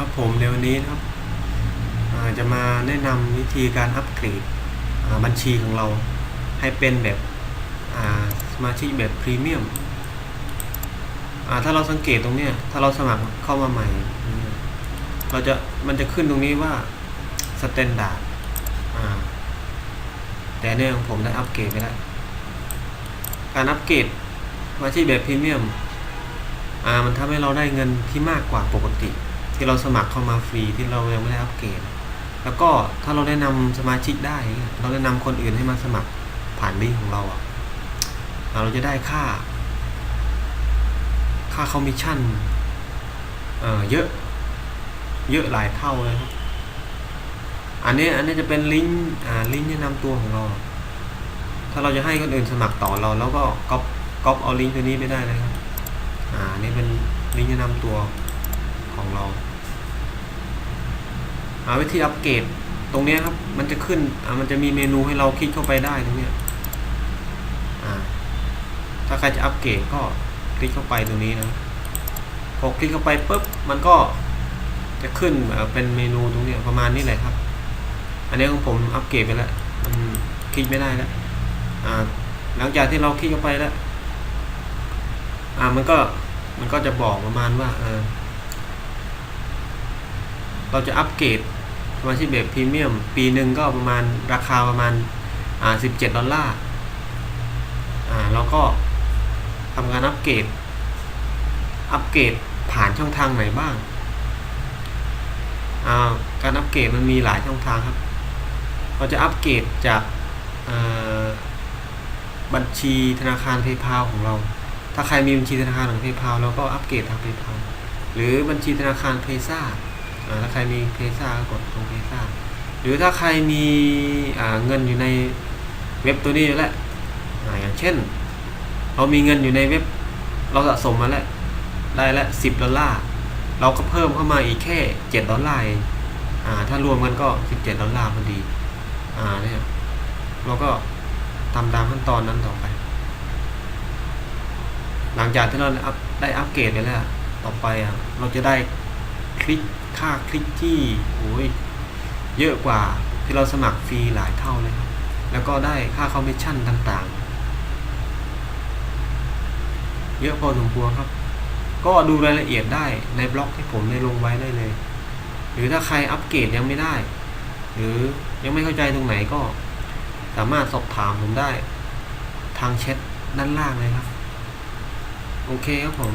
ครับผมในวันนี้นะครับจะมาแนะนำวิธีการอัปเกรดบัญชีของเราให้เป็นแบบสมาชิกแบบพรีเมียมถ้าเราสังเกตตรงนี้ถ้าเราสมัครเข้ามาใหม่ เราจะมันจะขึ้นตรงนี้ว่าสแตนดาร์ดแต่เนี่ยของผมได้อัปเกรดไปแล้วการอัปเกรดสมาชิกแบบพรีเมียมมันทำให้เราได้เงินที่มากกว่าปกติ ที่เราสมัครเข้ามาฟรีที่เรายังไม่ได้อัปเกรดแล้วก็ถ้าเราแนะนำสมาชิกได้ เราแนะนำคนอื่นให้มาสมัครผ่านลิงก์ของเราอะเราจะได้ค่า ค่าคอมมิชชั่นเอ่อเยอะ เยอะหลายเท่าเลยครับอันนี้อันนี้จะเป็นลิงก์อ่าลิงก์แนะนำตัวของเรา ถ้าเราจะให้คนอื่นสมัครต่อเรา แล้วก็ก๊อปก๊อปเอาลิงก์ตัวนี้ไม่ได้เลยครับอ่านี่เป็นลิงก์แนะนำตัวของเราาวิธีอัปเกรดตรงนี้ครับ มันจะขึ้นมันจะมีเมนูให้เราคลิกเข้าไปได้ตรงนี้ถ้าใครจะอัปเกรดก็คลิกเข้าไปตรงนี้นะพอคลิกเข้าไปปุ๊บมันก็จะขึ้นเป็นเมนูตรงนี้ประมาณนี้เลยครับ อันนี้ของผมอัปเกรดไปแล้วมันคลิกไม่ได้แล้วหลังจากที่เราคลิกเข้าไปแล้วอ่ามันก็มันก็จะบอกประมาณว่าเเราจะอัปเกรด สมาชิกแบบพรีเมียมปีหนึ่งก็ประมาณราคาประมาณอ่าสิบเจ็ดดอลลาร์อ่าเราก็ทำการอัปเกรดอัปเกรดผ่านช่องทางไหนบ้างอ่าการอัปเกรดมันมีหลายช่องทางครับเราจะอัปเกรดจากอ่าบัญชีธนาคาร PayPal ของเรา ถ้าใครมีบัญชีธนาคารของ PayPal เราก็อัปเกรดทาง PayPal หรือบัญชีธนาคาร Paysa อ่า ถ้าใครมี Paysa ก็กดตรง Paysa หรือถ้าใครมีเงินอยู่ในเว็บตัวนี้อยู่แล้วออย่างเช่น เรามีเงินอยู่ในเว็บ เราสะสมมาแล้วได้ละสิบดอลลาร์เราก็เพิ่มเข้ามาอีกแค่เจ็ดดอลลาร์เองถ้ารวมกันก็สิบเจ็ดดอลลาร์พอดีอ่าเนี่ยเราก็ทำตามขั้นตอนนั้นต่อไป หลังจากที่เราได้อัปเกรดไปแล้ว ต่อไปอะเราจะได้คลิก ค่าคลิกที่โอ้ยเยอะกว่าที่เราสมัครฟรีหลายเท่าเลยครับแล้วก็ได้ค่าคอมมิชชั่นต่างๆ เยอะพอสมควรครับ ก็ดูรายละเอียดได้ในบล็อกที่ผมได้ลงไว้ได้เลย หรือถ้าใครอัปเกรดยังไม่ได้ หรือยังไม่เข้าใจตรงไหนก็สามารถสอบถามผมได้ ทางแชทด้านล่างเลยครับ โอเคครับผม